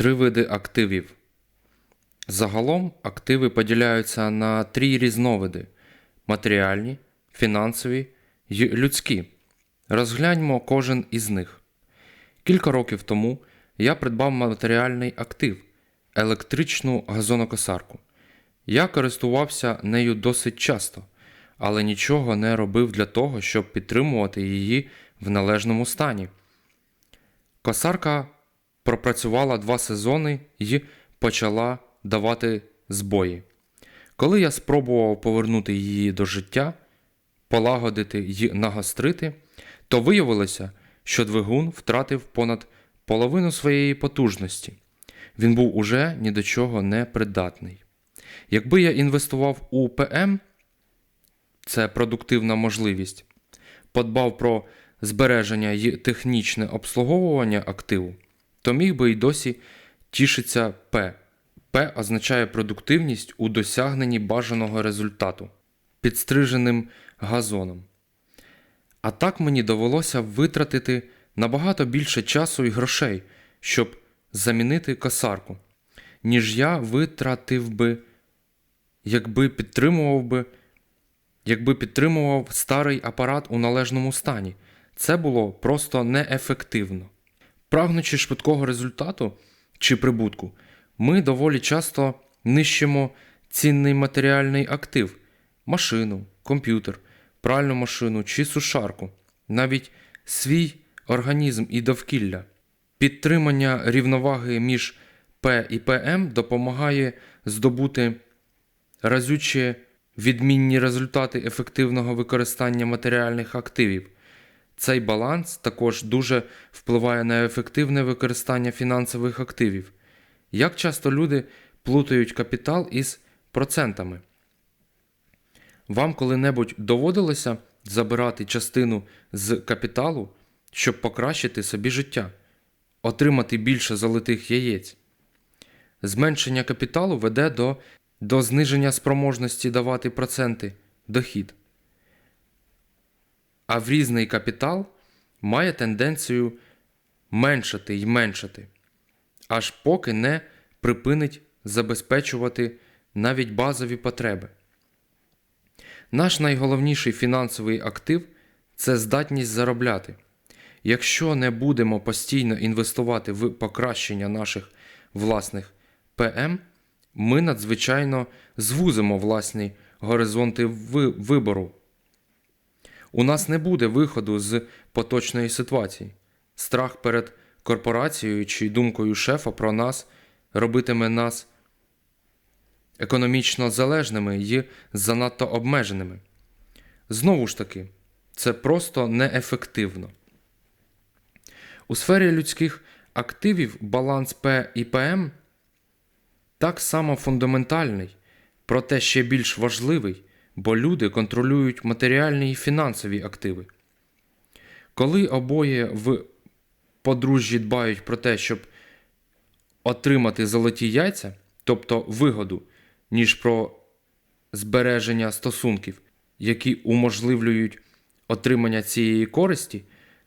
Три види активів. Загалом активи поділяються на три різновиди: матеріальні, фінансові й людські. Розгляньмо кожен із них. Кілька років тому я придбав матеріальний актив електричну газонокосарку. Я користувався нею досить часто, але нічого не робив для того, щоб підтримувати її в належному стані. Косарка пропрацювала два сезони і почала давати збої. Коли я спробував повернути її до життя, полагодити й нагострити, то виявилося, що двигун втратив понад половину своєї потужності. Він був уже ні до чого не придатний. Якби я інвестував у ПМ, це продуктивна можливість, подбав про збереження й технічне обслуговування активу, то міг би й досі тішиться П. П означає продуктивність у досягненні бажаного результату підстриженим газоном. А так мені довелося витратити набагато більше часу і грошей, щоб замінити косарку, ніж я витратив би, якби підтримував би, якби підтримував старий апарат у належному стані. Це було просто неефективно. Прагнучи швидкого результату чи прибутку, ми доволі часто нищимо цінний матеріальний актив машину, комп'ютер, пральну машину чи сушарку, навіть свій організм і довкілля. Підтримання рівноваги між П і ПМ допомагає здобути разюче відмінні результати ефективного використання матеріальних активів. Цей баланс також дуже впливає на ефективне використання фінансових активів. Як часто люди плутають капітал із процентами? Вам коли-небудь доводилося забирати частину з капіталу, щоб покращити собі життя, отримати більше золотих яєць? Зменшення капіталу веде до, до зниження спроможності давати проценти дохід. А врізний капітал має тенденцію меншати й меншати, аж поки не припинить забезпечувати навіть базові потреби. Наш найголовніший фінансовий актив це здатність заробляти. Якщо не будемо постійно інвестувати в покращення наших власних ПМ, ми надзвичайно звузимо власні горизонти вибору. У нас не буде виходу з поточної ситуації. Страх перед корпорацією чи думкою шефа про нас робитиме нас економічно залежними і занадто обмеженими. Знову ж таки, це просто неефективно. У сфері людських активів баланс П і ПМ так само фундаментальний, проте ще більш важливий, бо люди контролюють матеріальні і фінансові активи. Коли обоє в подружжі дбають про те, щоб отримати золоті яйця, тобто вигоду, ніж про збереження стосунків, які уможливлюють отримання цієї користі,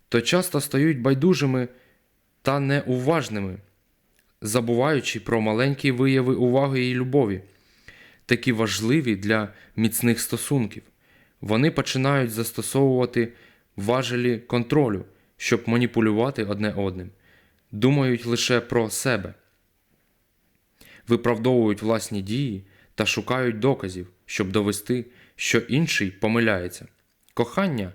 то часто стають байдужими та неуважними, забуваючи про маленькі вияви уваги і любові, такі важливі для міцних стосунків. Вони починають застосовувати важелі контролю, щоб маніпулювати одне одним, думають лише про себе, виправдовують власні дії та шукають доказів, щоб довести, що інший помиляється. Кохання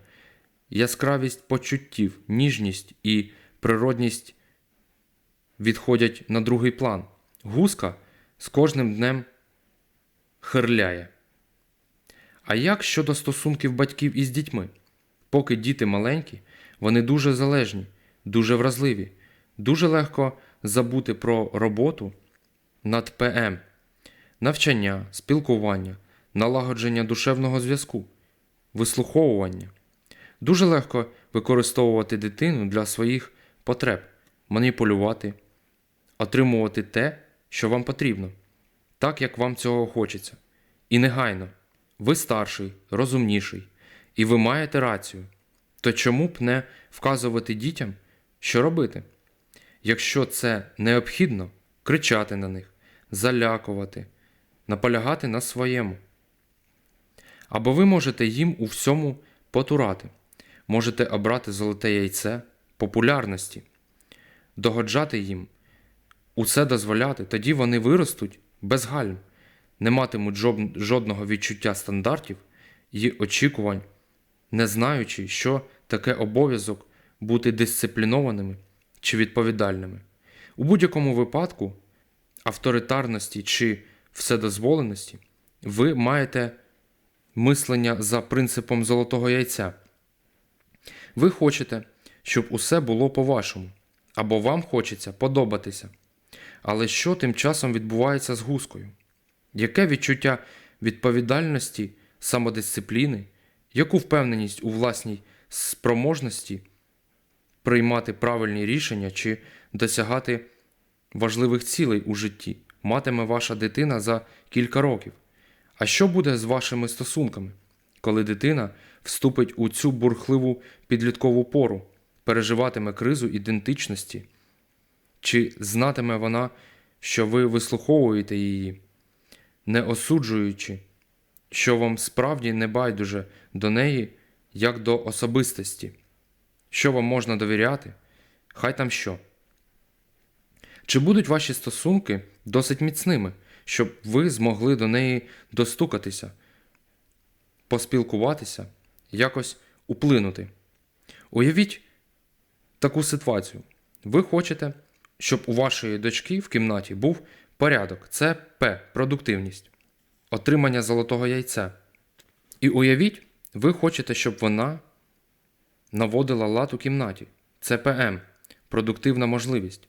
яскравість почуттів, ніжність і природність відходять на другий план. Гуска з кожним днем хирляє. А як щодо стосунків батьків із дітьми? Поки діти маленькі, вони дуже залежні, дуже вразливі, дуже легко забути про роботу над ПМ, навчання, спілкування, налагодження душевного зв'язку, вислуховування. Дуже легко використовувати дитину для своїх потреб, маніпулювати, отримувати те, що вам потрібно, так як вам цього хочеться. І негайно, ви старший, розумніший, і ви маєте рацію. То чому б не вказувати дітям, що робити? Якщо це необхідно, кричати на них, залякувати, наполягати на своєму. Або ви можете їм у всьому потурати, можете обрати золоте яйце популярності, догоджати їм, усе дозволяти, тоді вони виростуть без гальм, не матимуть жодного відчуття стандартів і очікувань, не знаючи, що таке обов'язок бути дисциплінованими чи відповідальними. У будь-якому випадку авторитарності чи вседозволеності ви маєте мислення за принципом золотого яйця. Ви хочете, щоб усе було по-вашому, або вам хочеться подобатися. Але що тим часом відбувається з гускою? Яке відчуття відповідальності, самодисципліни, яку впевненість у власній спроможності приймати правильні рішення чи досягати важливих цілей у житті матиме ваша дитина за кілька років? А що буде з вашими стосунками, коли дитина вступить у цю бурхливу підліткову пору, переживатиме кризу ідентичності? Чи знатиме вона, що ви вислуховуєте її, не осуджуючи, що вам справді не байдуже до неї як до особистості, що вам можна довіряти, хай там що? Чи будуть ваші стосунки досить міцними, щоб ви змогли до неї достукатися, поспілкуватися, якось уплинути? Уявіть таку ситуацію. Ви хочете, щоб у вашої дочки в кімнаті був порядок. Це П. Продуктивність, отримання золотого яйця. І уявіть, ви хочете, щоб вона наводила лад у кімнаті. Це ПМ. Продуктивна можливість.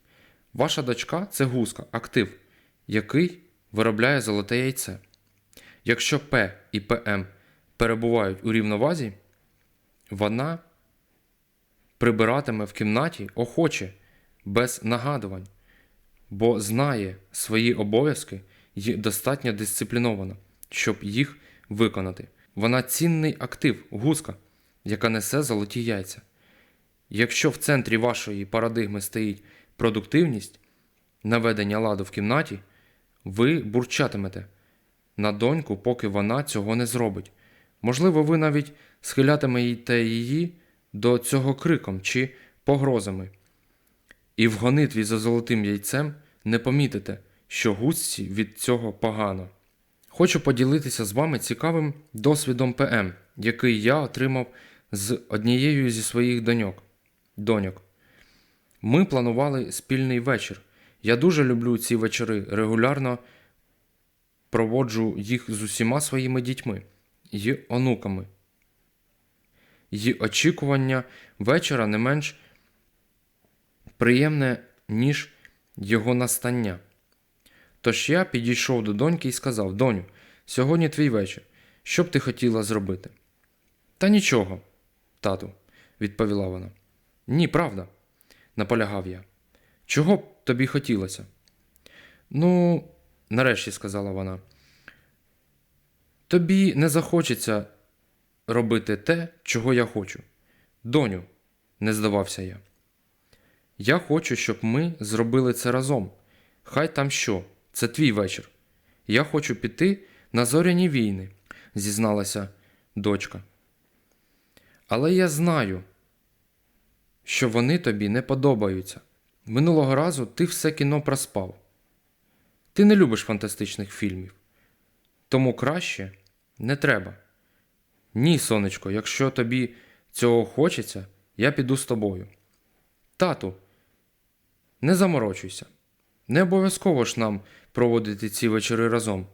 Ваша дочка це гуска, актив, який виробляє золоте яйце. Якщо П і ПМ перебувають у рівновазі, вона прибиратиме в кімнаті охоче, без нагадувань, бо знає свої обов'язки і достатньо дисциплінована, щоб їх виконати. Вона цінний актив, гуска, яка несе золоті яйця. Якщо в центрі вашої парадигми стоїть продуктивність, наведення ладу в кімнаті, ви бурчатимете на доньку, поки вона цього не зробить. Можливо, ви навіть схилятимете її до цього криком чи погрозами. І в гонитві за золотим яйцем не помітите, що гусці від цього погано. Хочу поділитися з вами цікавим досвідом ПМ, який я отримав з однією зі своїх доньок. доньок. Ми планували спільний вечір. Я дуже люблю ці вечори, регулярно проводжу їх з усіма своїми дітьми і онуками. Її очікування вечора не менш приємне, ніж його настання. Тож я підійшов до доньки і сказав: Доню, сьогодні твій вечір. Що б ти хотіла зробити? Та нічого, тату, відповіла вона. Ні, правда, наполягав я. Чого б тобі хотілося? Ну, нарешті сказала вона. Тобі не захочеться робити те, чого я хочу. Доню, не здавався я. Я хочу, щоб ми зробили це разом. Хай там що, це твій вечір. Я хочу піти на зоряні війни, зізналася дочка. Але я знаю, що вони тобі не подобаються. Минулого разу ти все кіно проспав. Ти не любиш фантастичних фільмів. Тому краще не треба. Ні, сонечко, якщо тобі цього хочеться, я піду з тобою. Тату, не заморочуйся. Не обов'язково ж нам проводити ці вечори разом.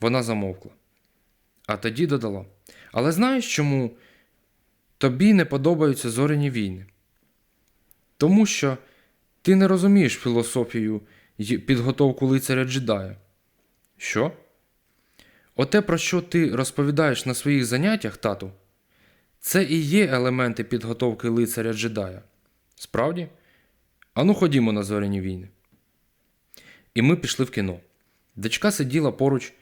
Вона замовкла. А тоді додала: Але знаєш чому тобі не подобаються зоряні війни? Тому що ти не розумієш філософію й підготовку лицаря джедая. Що? Оте, про що ти розповідаєш на своїх заняттях, тату, це і є елементи підготовки лицаря джедая. Справді? Ану ходімо на зоряні війни. І ми пішли в кіно. Дочка сиділа поруч,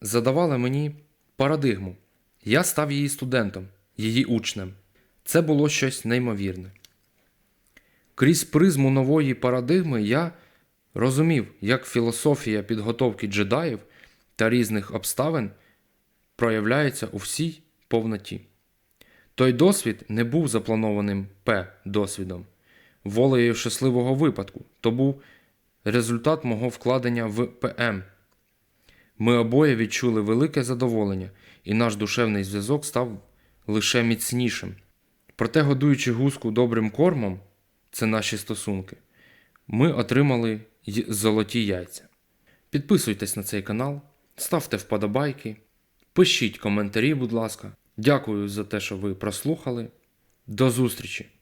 задавала мені парадигму. Я став її студентом, її учнем. Це було щось неймовірне. Крізь призму нової парадигми я розумів, як філософія підготовки джедаїв та різних обставин проявляється у всій повноті. Той досвід не був запланованим П досвідом, волею щасливого випадку, то був результат мого вкладення в ПМ. Ми обоє відчули велике задоволення, і наш душевний зв'язок став лише міцнішим. Проте, годуючи гуску добрим кормом, це наші стосунки, ми отримали й золоті яйця. Підписуйтесь на цей канал, ставте вподобайки, пишіть коментарі, будь ласка. Дякую за те, що ви прослухали. До зустрічі!